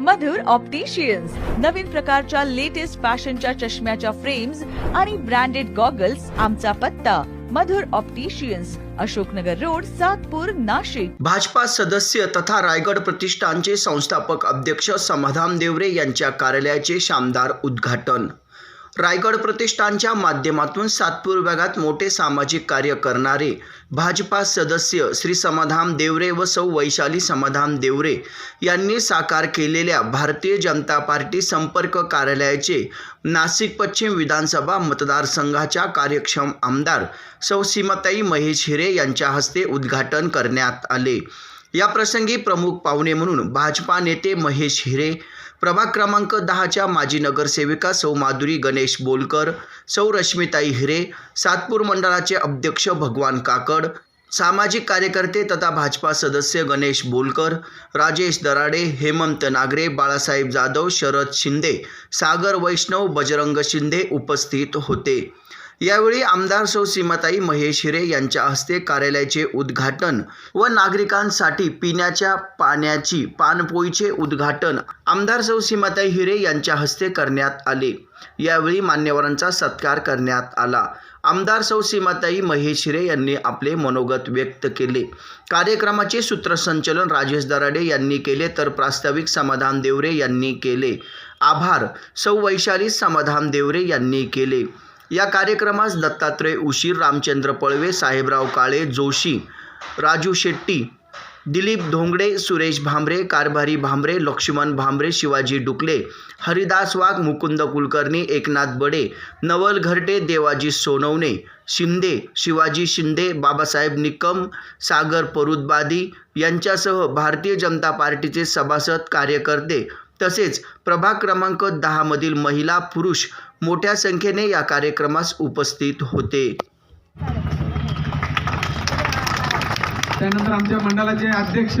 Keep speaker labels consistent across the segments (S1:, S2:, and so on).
S1: मधुर opticians नवीन प्रकारच्या latest फॅशनच्या चष्म्याच्या फ्रेम्स आणि ब्रँडेड गॉगल्स आमचा पत्ता. Madhur opticians Ashoknagar road Satpur Nashik.
S2: Bhajpa सदस्य तथा रायगड प्रतिष्ठानचे संस्थापक अध्यक्ष समाधान देवरे यांच्या कार्यालयाचे शानदार उद्घाटन. रायगड प्रतिष्ठानच्या माध्यमातून सातपूर विभागात मोठे सामाजिक कार्य करणारे भाजपा सदस्य श्री समाधान देवरे व सौ वैशाली समाधान देवरे यांनी साकार केलेल्या भारतीय जनता पार्टी संपर्क कार्यालयाचे नाशिक पश्चिम विधानसभा मतदारसंघाच्या कार्यक्षम आमदार सौ सीमाताई महेश हिरे यांच्या हस्ते उद्घाटन करण्यात आले. या प्रसंगी प्रमुख पाहुणे म्हणून भाजपा नेते महेश हिरे प्रभाग क्रमांक दहाच्या माजी नगरसेविका सौ माधुरी गणेश बोलकर सौ रश्मिताई हिरे सातपूर मंडळाचे अध्यक्ष भगवान काकड सामाजिक कार्यकर्ते तथा भाजपा सदस्य गणेश बोलकर राजेश दराडे हेमंत नागरे बाळासाहेब जाधव शरद शिंदे सागर वैष्णव बजरंग शिंदे उपस्थित होते. यावेळी आमदार सौ सीमाताई महेश हिरे यांच्या हस्ते कार्यालयाचे उद्घाटन व नागरिकांसाठी पिण्याच्या पाण्याची पानपोईचे उद्घाटन आमदार सौ सीमाताई हिरे यांच्या हस्ते करण्यात आले. यावेळी मान्यवरांचा सत्कार करण्यात आला. आमदार सौ सीमाताई महेश हिरे यांनी आपले मनोगत व्यक्त केले. कार्यक्रमाचे सूत्रसंचलन राजेश दराडे यांनी केले तर प्रास्ताविक समाधान देवरे यांनी केले. आभार. सौ वैशाली समाधान देवरे यांनी केले. या कार्यक्रमास दत्तात्रय उशीर रामचंद्र पळवे साहेबराव काळे जोशी राजू शेट्टी दिलीप धोंगडे सुरेश भांबरे कारभारी भांबरे लक्ष्मण भांबरे शिवाजी डुकले हरिदास वाघ मुकुंद कुलकर्णी एकनाथ बडे नवल घरटे देवाजी सोनवणे शिंदे शिवाजी शिंदे बाबासाहेब निकम सागर परुदबादी यांच्यासह भारतीय जनता पार्टीचे सभासद कार्यकर्ते तसेच प्रभाग क्रमांक दहामधील महिला पुरुष मोठ्या संख्येने या कार्यक्रमास उपस्थित होते.
S3: त्यानंतर आमच्या मंडळाचे अध्यक्ष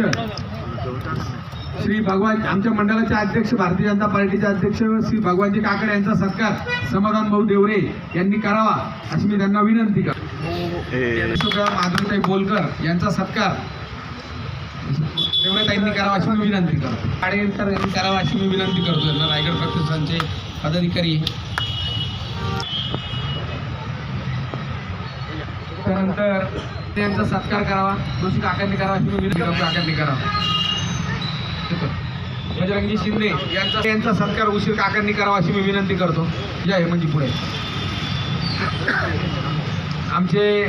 S3: श्री भगवान आमच्या मंडळाचे अध्यक्ष भारतीय जनता पार्टीचे अध्यक्ष श्री भगवानजी काकडे यांचा सत्कार समाधान भाऊ देवरे यांनी करावा अशी मी त्यांना विनंती करतो. माधुरीताई बोलकर यांचा सत्कार देवरेताईंनी करावा अशी मी विनंती करतो. आडेकर यांनी करावा अशी मी विनंती करतो. यांना रायगड प्रतिष्ठानचे पदाधिकारी त्यानंतर त्यांचा सत्कार करावा दोषी काकांनी करावा अशी मी विनंती करतो काकांनी करावा. बजरंगी शिंदे यांचा यांचा सत्कार उशीर काकांनी करावा अशी मी विनंती करतो. या म्हणजे पुढे. आमचे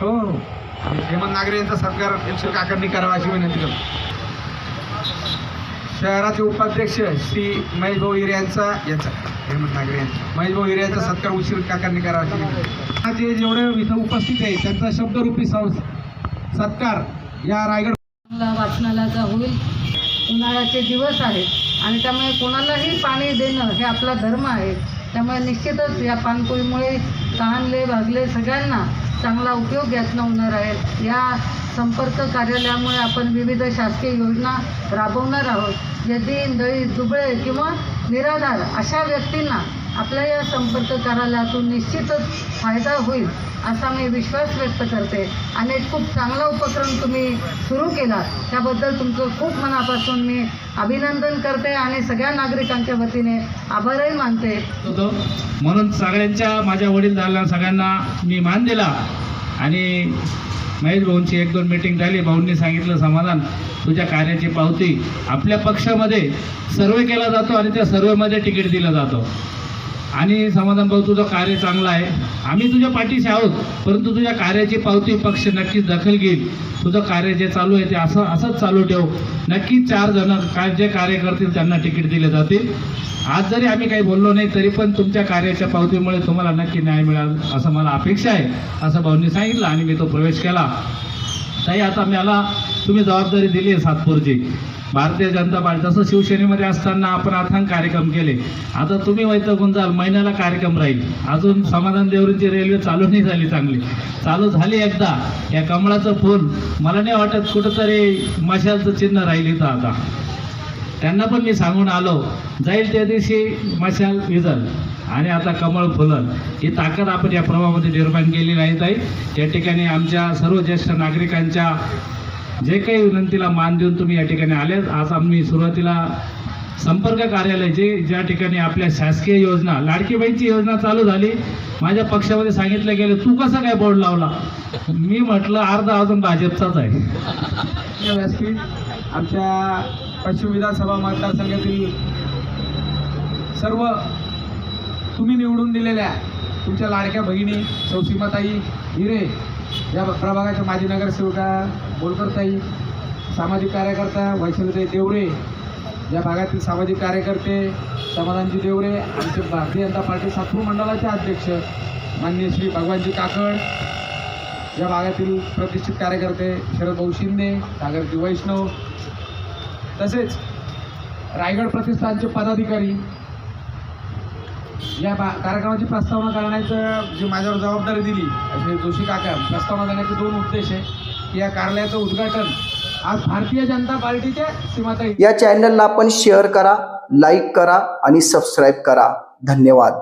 S3: हो हो. हेमंत नागरे यांचा सत्कार उशीर काकांनी करावा अशी विनंती करतो. शहराचे उपाध्यक्ष श्री महेश भाऊ हिरे यांचा यांचा हेमंत नागरे यांचा. महेश भाऊ हिरे यांचा सत्कार उशीर काकांनी करावा जे जेवढे इथं उपस्थित आहे त्यांचा शब्दरूपी सत्कार या रायगड
S4: वाचनालयाचा होईल. उन्हाळ्याचे दिवस आहेत आणि त्यामुळे कोणालाही पाणी देणं हे आपला धर्म आहे. त्यामुळे निश्चितच या पाणपोईमुळे तहानले भागले सगळ्यांना चांगला उपयोग यातनं होणार आहे. या संपर्क कार्यालयामुळे आपण विविध शासकीय योजना राबवणार आहोत. यदि दळी दुबळे किंवा निराधार अशा व्यक्तींना आपल्या या संपर्क कार्यालयातून निश्चितच फायदा होईल असा मी विश्वास व्यक्त करते. आणि एक खूप चांगला उपक्रम तुम्ही सुरू केला त्याबद्दल तुमचं खूप मनापासून मी अभिनंदन करते आणि सगळ्या नागरिकांच्या वतीने आभारही मानते.
S5: म्हणून सगळ्यांच्या माझ्या वडीलधाऱ्यांना सगळ्यांना मी मान दिला. आणि महेश भाऊंची एक दोन मीटिंग झाली भाऊंनी सांगितलं समाधान तुझ्या कार्याची पावती. आपल्या पक्षामध्ये सर्वे केला जातो आणि त्या सर्वेमध्ये तिकीट दिलं जातं. आणि समाधान भाऊ तुझं कार्य चांगलं आहे. आम्ही तुझ्या पाठीशी आहोत परंतु तुझ्या कार्याची पावती पक्ष नक्कीच दखल घेईल. तुझं कार्य जे चालू आहे ते असं असंच चालू ठेव. नक्कीच चार जण काय जे कार्य करतील त्यांना तिकीट दिले जातील. आज जरी आम्ही काही बोललो नाही तरी पण तुमच्या कार्याच्या पावतीमुळे तुम्हाला नक्की न्याय मिळाल असं मला अपेक्षा आहे असं भाऊंनी सांगितलं आणि मी तो प्रवेश केला. ताई आता मला तुम्ही जबाबदारी दिली आहे सातपूरची. भारतीय जनता पार्टी जसं शिवसेनेमध्ये असताना आपण अथांग कार्यक्रम केले आता तुम्ही वैतकून जाल महिन्याला कार्यक्रम राहील. अजून समाधान देवरींची रेल्वे चालू नाही झाली चांगली. चालू झाली एकदा. या कमळाचं फूल मला नाही वाटत कुठंतरी मशालचं चिन्ह राहील इथं आता. त्यांना पण मी सांगून आलो जाईल त्या दिवशी मशाल विजल. आणि आता कमळ फुलल. ही ताकद आपण या प्रवाहामध्ये निर्माण केली नाही ताई. त्या ठिकाणी आमच्या सर्व ज्येष्ठ नागरिकांच्या जे काही विनंतीला मान देऊन तुम्ही या ठिकाणी आले आज आम्ही सुरुवातीला संपर्क कार्यालय जे ज्या ठिकाणी आपल्या शासकीय योजना लाडकीबाईंची योजना चालू झाली माझ्या पक्षामध्ये सांगितलं गेलं तू कसा काय बोर्ड लावला? मी म्हटलं अर्धा अजून भाजपचाच आहे.
S3: व्यासपीठ आमच्या पश्चिम विधानसभा मतदारसंघातील सर्व तुम्ही निवडून दिलेल्या तुमच्या लाडक्या भगिनी चौसीमाताई हिरे या प्रभागाच्या माजी नगरसेवका बोलकरताई सामाजिक कार्यकर्ता वैशालीताई देवरे या भागातील सामाजिक कार्यकर्ते समाधानजी देवरे आमचे भारतीय जनता पार्टी सातपूर मंडळाचे अध्यक्ष माननीय श्री भगवानजी काकड या भागातील प्रतिष्ठित कार्यकर्ते शरद भाऊ शिंदे सागरजी वैष्णव तसेच रायगड प्रतिष्ठानचे पदाधिकारी. या बा कार्यक्रमाची प्रस्तावना करण्याचं जी माझ्यावर जबाबदारी दिली असे जोशी काका प्रस्तावना देण्याचे दोन उद्देश आहे. या कार्यालयाचं उद्घाटन आज भारतीय जनता पार्टीचे सीमाताई.
S2: या चॅनलला आपण शेअर करा लाईक करा आणि सबस्क्राईब करा. धन्यवाद.